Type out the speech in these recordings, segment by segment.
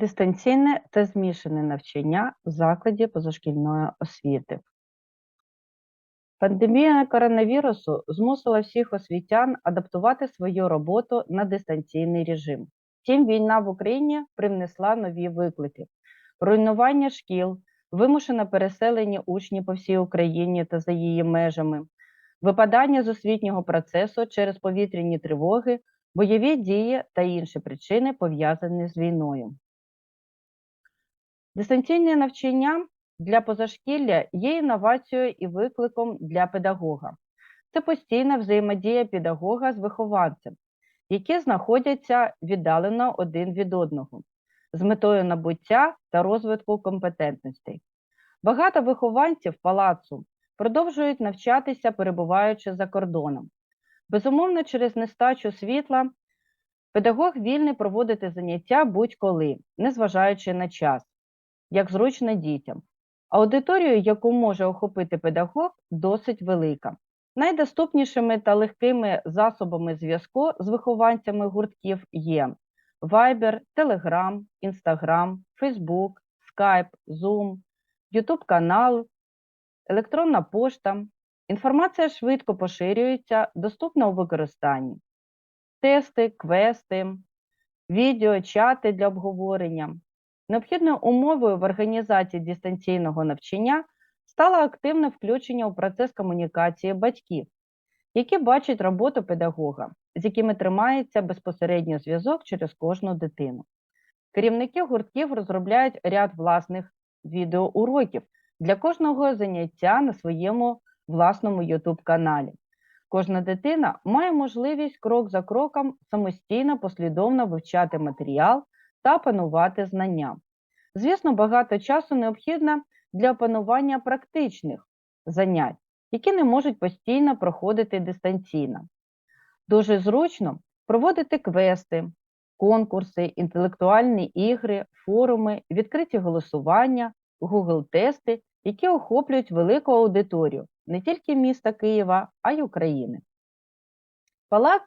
Дистанційне та змішане навчання в закладі позашкільної освіти. Пандемія коронавірусу змусила всіх освітян адаптувати свою роботу на дистанційний режим. Втім, війна в Україні привнесла нові виклики: руйнування шкіл, вимушене переселення учнів по всій Україні та за її межами, випадання з освітнього процесу через повітряні тривоги, бойові дії та інші причини, пов'язані з війною. Дистанційне навчання для позашкілля є інновацією і викликом для педагога. Це постійна взаємодія педагога з вихованцем, які знаходяться віддалено один від одного, з метою набуття та розвитку компетентностей. Багато вихованців палацу продовжують навчатися, перебуваючи за кордоном. Безумовно, через нестачу світла педагог вільний проводити заняття будь-коли, незважаючи на час як зручно дітям. Аудиторію, яку може охопити педагог, досить велика. Найдоступнішими та легкими засобами зв'язку з вихованцями гуртків є Viber, Telegram, Instagram, Facebook, Skype, Zoom, YouTube канал, електронна пошта. Інформація швидко поширюється, доступна у використанні. Тести, квести, відео, чати для обговорення. Необхідною умовою в організації дистанційного навчання стало активне включення у процес комунікації батьків, які бачать роботу педагога, з якими тримається безпосередньо зв'язок через кожну дитину. Керівники гуртків розробляють ряд власних відеоуроків для кожного заняття на своєму власному YouTube каналі. Кожна дитина має можливість крок за кроком самостійно послідовно вивчати матеріал та опанувати знання. Звісно, багато часу необхідно для опанування практичних занять, які не можуть постійно проходити дистанційно. Дуже зручно проводити квести, конкурси, інтелектуальні ігри, форуми, відкриті голосування, Google-тести, які охоплюють велику аудиторію не тільки міста Києва, а й України. Палац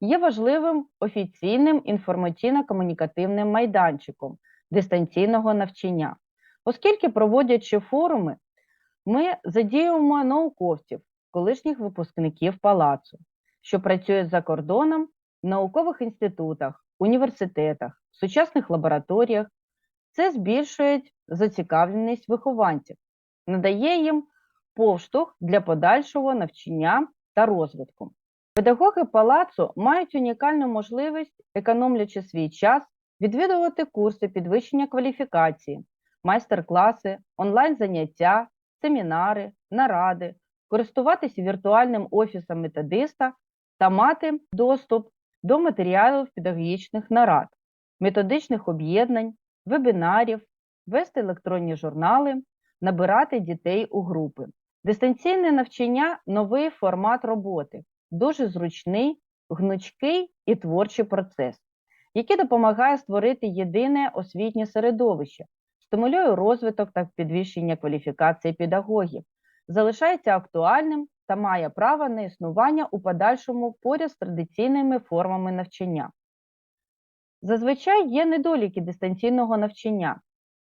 є важливим офіційним інформаційно-комунікативним майданчиком дистанційного навчання, оскільки, проводячи форуми, ми задіюємо науковців, колишніх випускників палацу, що працюють за кордоном в наукових інститутах, університетах, сучасних лабораторіях. Це збільшує зацікавленість вихованців, надає їм поштовх для подальшого навчання та розвитку. Педагоги палацу мають унікальну можливість, економлячи свій час, відвідувати курси підвищення кваліфікації, майстер-класи, онлайн-заняття, семінари, наради, користуватися віртуальним офісом методиста та мати доступ до матеріалів педагогічних нарад, методичних об'єднань, вебінарів, вести електронні журнали, набирати дітей у групи. Дистанційне навчання новий формат роботи, дуже зручний, гнучкий і творчий процес, який допомагає створити єдине освітнє середовище, стимулює розвиток та підвищення кваліфікації педагогів, залишається актуальним та має право на існування у подальшому поряд з традиційними формами навчання. Зазвичай є недоліки дистанційного навчання.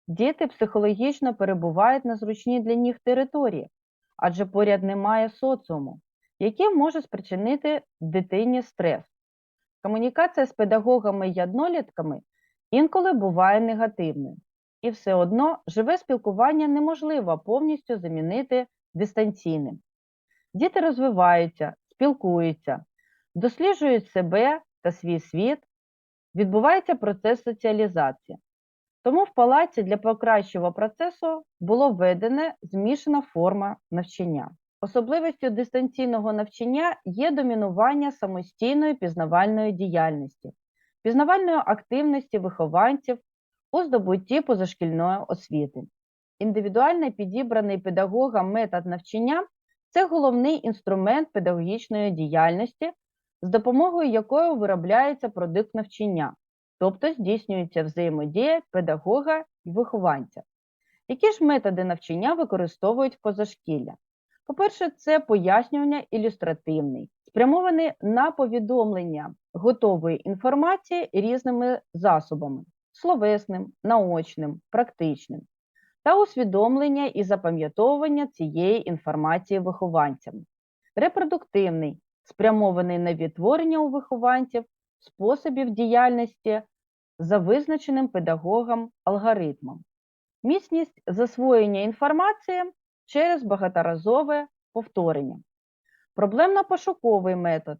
Діти психологічно перебувають на зручній для них території, адже поряд немає соціуму, який може спричинити дитині стрес. Комунікація з педагогами й однолітками інколи буває негативною, і все одно живе спілкування неможливо повністю замінити дистанційним. Діти розвиваються, спілкуються, досліджують себе та свій світ, відбувається процес соціалізації. Тому в палаці для покращого процесу було введена змішана форма навчання. Особливістю дистанційного навчання є домінування самостійної пізнавальної діяльності, пізнавальної активності вихованців у здобутті позашкільної освіти. Індивідуально підібраний педагогам метод навчання це головний інструмент педагогічної діяльності, з допомогою якої виробляється продукт навчання, тобто здійснюється взаємодія педагога і вихованця. Які ж методи навчання використовують позашкілля? По-перше, це пояснювання ілюстративний, спрямований на повідомлення готової інформації різними засобами словесним, наочним, практичним та усвідомлення і запам'ятовування цієї інформації вихованцями. Репродуктивний, спрямований на відтворення у вихованців способів діяльності за визначеним педагогом алгоритмом. Міцність засвоєння інформації через багаторазове повторення. Проблемно-пошуковий метод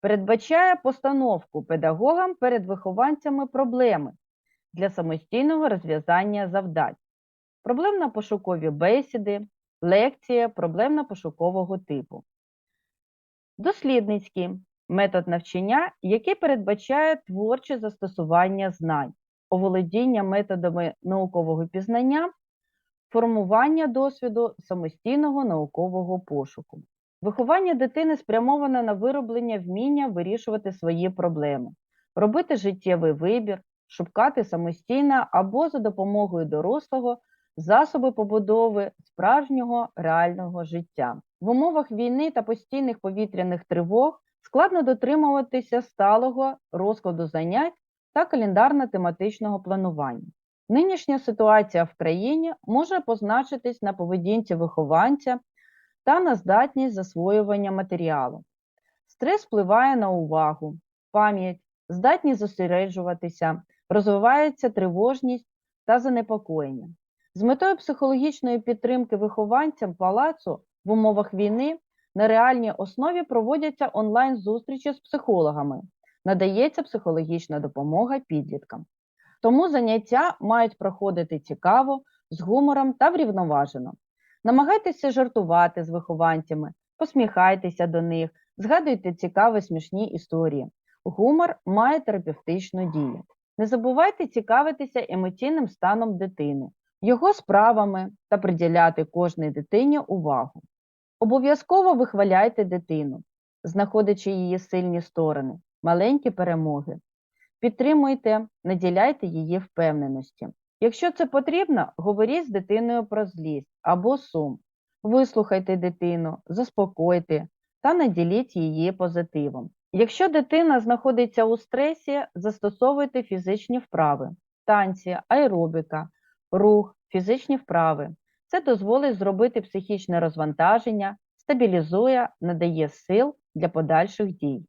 передбачає постановку педагогам перед вихованцями проблеми для самостійного розв'язання завдань. Проблемно-пошукові бесіди, лекції проблемно-пошукового типу. Дослідницький метод навчання, який передбачає творче застосування знань, оволодіння методами наукового пізнання, формування досвіду самостійного наукового пошуку. Виховання дитини спрямоване на вироблення вміння вирішувати свої проблеми, робити життєвий вибір, шукати самостійно або за допомогою дорослого засоби побудови справжнього реального життя. В умовах війни та постійних повітряних тривог складно дотримуватися сталого розкладу занять та календарно-тематичного планування. Нинішня ситуація в країні може позначитись на поведінці вихованця та на здатність засвоювання матеріалу. Стрес впливає на увагу, пам'ять, здатність зосереджуватися, розвивається тривожність та занепокоєння. З метою психологічної підтримки вихованцям палацу в умовах війни на реальній основі проводяться онлайн-зустрічі з психологами, надається психологічна допомога підліткам. Тому заняття мають проходити цікаво, з гумором та врівноважено. Намагайтеся жартувати з вихованцями, посміхайтеся до них, згадуйте цікаві смішні історії. Гумор має терапевтичну дію. Не забувайте цікавитися емоційним станом дитини, його справами та приділяти кожній дитині увагу. Обов'язково вихваляйте дитину, знаходячи її сильні сторони, маленькі перемоги. Підтримуйте, наділяйте її впевненості. Якщо це потрібно, говоріть з дитиною про злість або сум. Вислухайте дитину, заспокойте та наділіть її позитивом. Якщо дитина знаходиться у стресі, застосовуйте фізичні вправи, танці, аеробіка, рух, фізичні вправи. Це дозволить зробити психічне розвантаження, стабілізує, надає сил для подальших дій.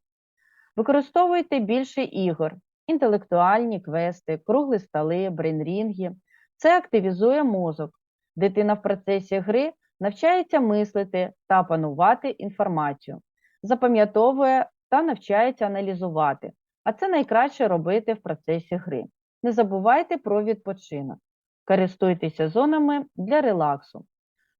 Використовуйте більше ігор, інтелектуальні квести, круглі столи, брейнрінги. Це активізує мозок. Дитина в процесі гри навчається мислити та панувати інформацію, запам'ятовує та навчається аналізувати, а це найкраще робити в процесі гри. Не забувайте про відпочинок. Користуйтеся зонами для релаксу,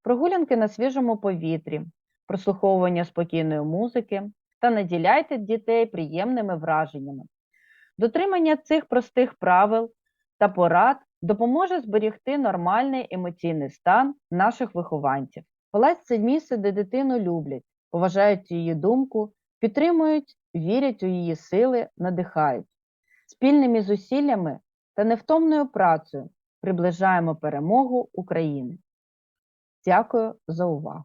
прогулянки на свіжому повітрі, прослуховування спокійної музики та наділяйте дітей приємними враженнями. Дотримання цих простих правил та порад допоможе зберігти нормальний емоційний стан наших вихованців. Палац це місце, де дитину люблять, поважають її думку, підтримують, вірять у її сили, надихають. Спільними зусиллями та невтомною працею приближаємо перемогу України. Дякую за увагу!